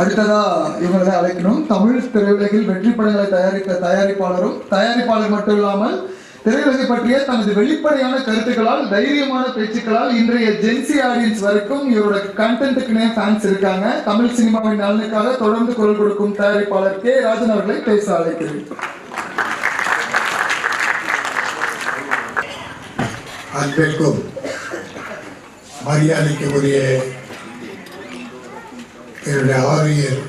அடுத்ததா இவங்களை அழைக்கணும். தமிழ் திரையுலகில் வெற்றி படங்களை தயாரித்த தயாரிப்பாளரும் தயாரிப்பாளர் மட்டும் இல்லாமல் திரையுலகை பற்றிய தனது வெளிப்படையான கருத்துக்களால் தைரியமான பேச்சுக்களால் இன்றைய ஜென்சி ஆடியன்ஸ் வரைக்கும் இவரோட கண்டென்ட்டுக்குனே ஃபேன்ஸ் இருக்காங்க. தமிழ் சினிமாவின் நலனுக்காக தொடர்ந்து குரல் கொடுக்கும் தயாரிப்பாளர் கே ராஜன் அவர்களை பேச அழைக்கிறேன். அன்பிற்கும் மரியாதைக்கு உரிய என்னுடைய ஆரியர்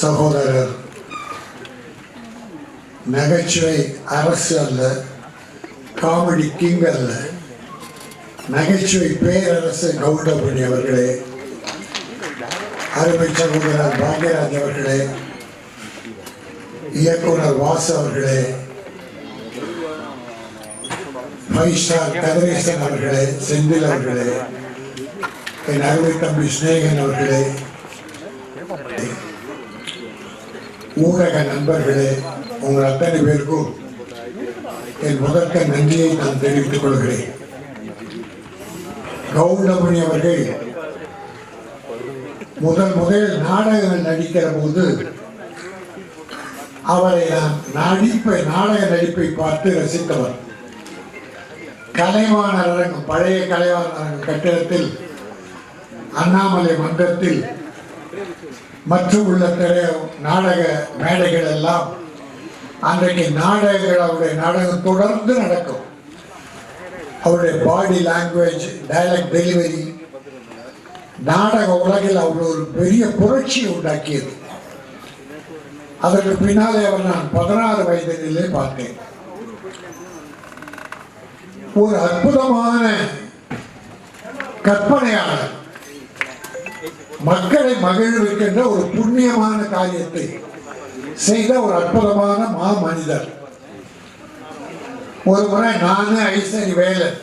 சகோதரர் நகைச்சுவை அரசு அல்ல காமெடி கிங் அல்ல நகைச்சுவை பேரரசு கவுண்டமணி அவர்களே அருமை சகோதரர் பாக்யராஜ் அவர்களே இயக்குனர் வாஸ் அவர்களே ஃபைவ் ஸ்டார் கதிரேசன் அவர்களே செந்தில் அவர்களே என் அருமை தம்பி சிநேகன் அவர்களே ஊடக நண்பர்களே உங்கள் அத்தனை பேருக்கும் என் முதற்க நன்றியை நான் தெரிவித்துக் கொள்கிறேன் கவுண்டமணி அவர்கள் முதல் முதல் நாடகம் நடிக்கிற போது அவரை நான் நடிப்பை நாடக நடிப்பை பார்த்து ரசித்தவர். கலைவாணர் அரங்கம் பழைய கலைவாணர் அரங்கம் கட்டிடத்தில் அண்ணாமலை மன்றத்தில் மற்றும் உள்ள திரை நாடக மேடைகள் எல்லாம் அன்றைக்கு நாடகங்கள் அவருடைய நாடகம் தொடர்ந்து நடக்கும். அவருடைய பாடி லாங்குவேஜ் டைலக்ட் டெலிவரி நாடக உலகில் அவர் ஒரு பெரிய புரட்சியை உண்டாக்கியது. அதற்கு பின்னாலே அவர் நான் பதினாறு வயதிலே பார்த்தேன். ஒரு அற்புதமான கற்பனையாளர். மக்களை மகிழ்விக்கின்ற ஒரு புண்ணியமான காரியத்தை செய்த ஒரு அற்புதமான மா மனிதர் ஒரு முறை நானு ஐசரி வேலன்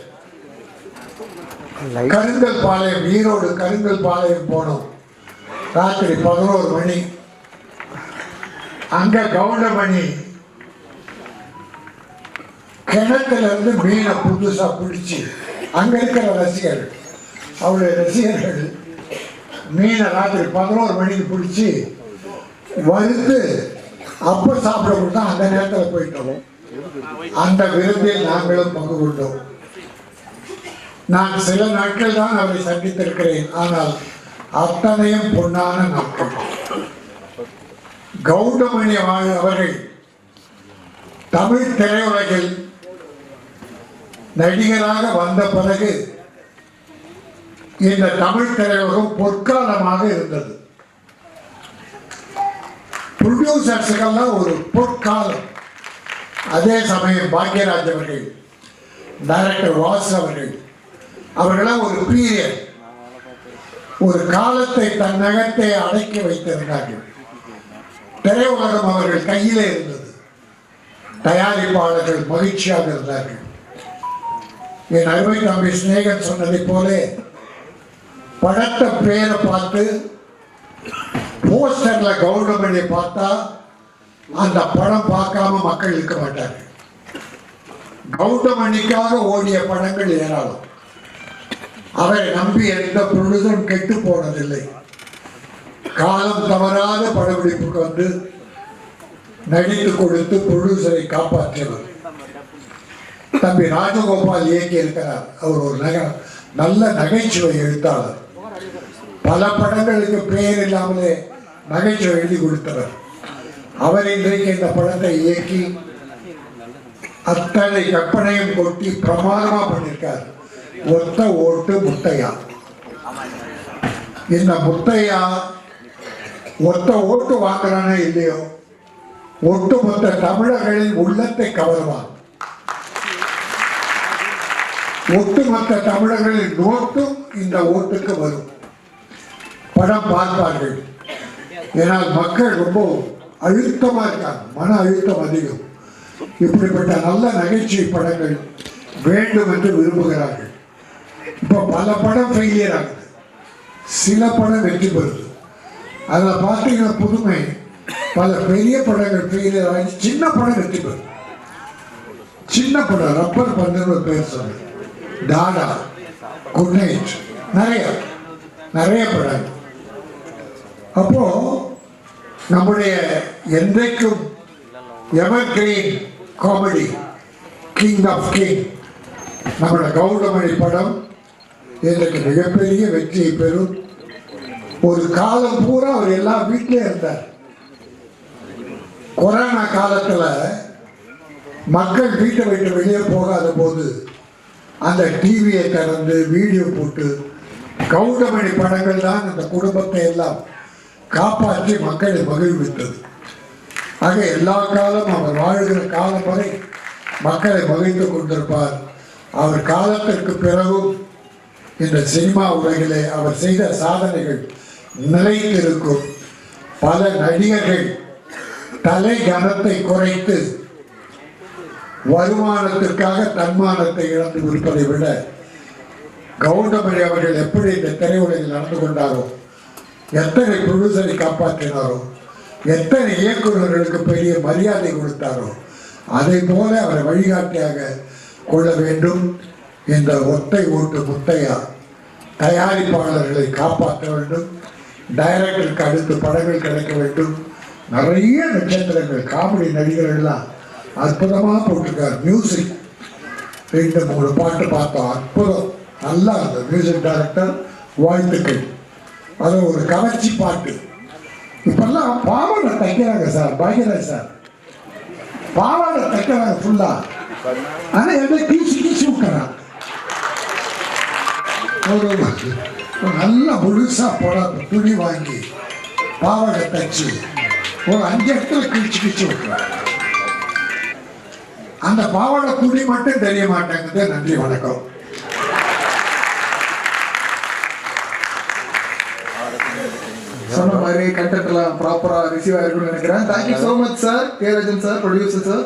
கருங்கல் பாளையம் ஈரோடு கருங்கல் பாளையம் போனோம். ராத்திரி பதினோரு மணி. அங்க கவுண்டமணி கிணத்துல இருந்து மீனை புதுசா பிடிச்சி அங்க இருக்கிற ரசிகர்கள் அவருடைய ரசிகர்கள் மீனை ராத்திரி பதினோரு மணிக்கு பிடிச்சி வறுத்து அப்போ சாப்பிட கொடுத்தா அந்த நேரத்தில் போயிட்டோம். அந்த விருந்தில் நாங்களும் பங்கு கொண்டோம். நான் சில நாட்கள் தான் அவரை சந்தித்திருக்கிறேன். ஆனால் அத்தனையும் பொன்னான நாட்கள். கௌடமணி அவ- அவர்கள் தமிழ் திரையுலகில் நடிகராக வந்த பிறகு இந்த தமிழ் திரையுலகம் பொற்காலமாக இருந்தது. ப்ரொடியூசர்ஸுக்கெல்லாம் ஒரு பொற்காலம். அதே சமயம் பாக்யராஜ் அவர்கள் டைரக்டர் வாஸ் அவர்கள் அவர்களாம் ஒரு பீரியட். ஒரு காலத்தை தன் நகத்தை அடக்கி வைத்திருந்தார்கள். திரையுலகம் அவர்கள் கையிலே இருந்தது. தயாரிப்பாளர்கள் மகிழ்ச்சியாக இருந்தார்கள். என் அருமை தம்பி சிநேகன் சொன்னதைப் போல படத்தை பேரை பார்த்து போஸ்டர்ல கவுண்டமணியை பார்த்தா அந்த படம் பார்க்காம மக்கள் இருக்க மாட்டாங்க கவுண்டமணிக்காக ஓடிய படங்கள் ஏராளம். அவரை நம்பி எந்த பொழுதும் கெட்டு போனதில்லை. காலம் தவறாத படப்பிடிப்புக்கு வந்து நடித்து கொடுத்து ப்ரொடியூசரை காப்பாற்றியவர். தம்பி ராஜகோபால் இயக்கி இருக்கிறார் அவர் ஒரு நக நல்ல நகைச்சுவை எழுத்தாளர். பல படங்களுக்கு பெயர் இல்லாமலே நகைச்சுவை எழுதி கொடுத்தவர். அவர் இன்றைக்கு இந்த படத்தை இயக்கி அத்தனை கற்பனையும் கொட்டி பிரமாதமா பண்ணியிருக்கார் ஒத்த ஓட்டு முத்தையா. இந்த முத்தையா ஒத்த ஓட்டு வாங்குறானே இல்லையோ? ஒட்டுமொத்த தமிழர்களின் உள்ளத்தை கவருவான். ஒட்டுமொத்த தமிழர்களின் நோட்டும் இந்த ஓட்டுக்கு வரும். படம் பார்ப்பார்கள். ஏன்னால் மக்கள் ரொம்ப அழுத்தமாக இருக்காங்க. மன அழுத்தம் அதிகம். இப்படிப்பட்ட நல்ல நகைச்சுவை படங்கள் வேண்டும் என்று விரும்புகிறார்கள். இப்போ பல படம் ஃபெயிலியர் ஆகுது. சில படம் வெற்றி பெறுது. அதில் பார்த்தீங்கன்னா புதுமை பல பெரிய படங்கள் ஃபெயிலியர் ஆகி சின்ன படம் வெற்றி பெறும் சின்ன படம் ரப்பர் பந்துன்னு பேர் சொன்னேன். டாடா குட் நைட் நிறைய நிறைய படங்கள். அப்போ நம்முடைய என்றைக்கும் evergreen comedy king of king நம்மளோட கௌடமணி படம் இன்றைக்கு மிகப்பெரிய வெற்றியை பெறும். ஒரு காலம் பூரா அவர் எல்லா வீட்டிலே இருந்தார். கொரோனா காலத்தில் மக்கள் வீட்டை விட்டு வெளியே போகாத போது அந்த டிவியை திறந்து வீடியோ போட்டு கௌடமணி படங்கள் தான் அந்த குடும்பத்தை எல்லாம் காப்பாற்றி மக்களை மகிழ்வித்தது. ஆக எல்லா காலம் அவர் வாழ்கிற காலம் வரை மக்களை மகிழ்ந்து கொண்டிருப்பார். அவர் காலத்திற்கு பிறகும் இந்த சினிமா உலகிலே அவர் செய்த சாதனைகள் நிலைத்திருக்கும் பல நடிகர்கள் தலை கனத்தை குறைத்து வருமானத்திற்காக தன்மானத்தை இழந்து இருப்பதை விட கவுண்டமணி அவர்கள் எப்படி இந்த திரையுலகில் நடந்து கொண்டாரோ எத்தனை ப்ரொடியூசரை காப்பாற்றினாரோ எத்தனை இயக்குநர்களுக்கு பெரிய மரியாதை கொடுத்தாரோ அதை போல அவரை வழிகாட்டியாக கொள்ள வேண்டும் இந்த ஒத்தை ஓட்டு முத்தையா தயாரிப்பாளர்களை காப்பாற்ற வேண்டும் டைரக்டருக்கு அடுத்து படங்கள் கிடைக்க வேண்டும். நிறைய நட்சத்திரங்கள் காமெடி நடிகர்கள்லாம் அற்புதமாக போட்டிருக்கார். மியூசிக் ரெண்டு மூணு பாட்டு பார்த்தோம். அற்புதம். நல்லா இருந்தது. மியூசிக் டைரக்டர் வாழ்த்துக்கள். அது ஒரு கவர்ச்சி பாட்டு இப்பெல்லாம் பாவாடை தைக்கிறாங்க சார் பாக்யராஜ் சார். பாவாடை தைக்கிறாங்க ஃபுல்லா ஆனால் என்ன கீச்சு கீச்சு விட்டுறான் ஒரு நல்ல முழுசா போட துணி வாங்கி பாவாடை தைச்சு ஒரு அஞ்சு இடத்துல கிழிச்சு கிழிச்சு விட்டுறாங்க அந்த பாவாடை துணி மட்டும் தெரிய மாட்டேங்குது. நன்றி வணக்கம். சொன்ன மாதிரி கண்டென்ட் எல்லாம் ப்ராப்பரா ரிசீவ் ஆயிருக்கும்னு நினைக்கிறேன். Thank you so much sir K sir producer sir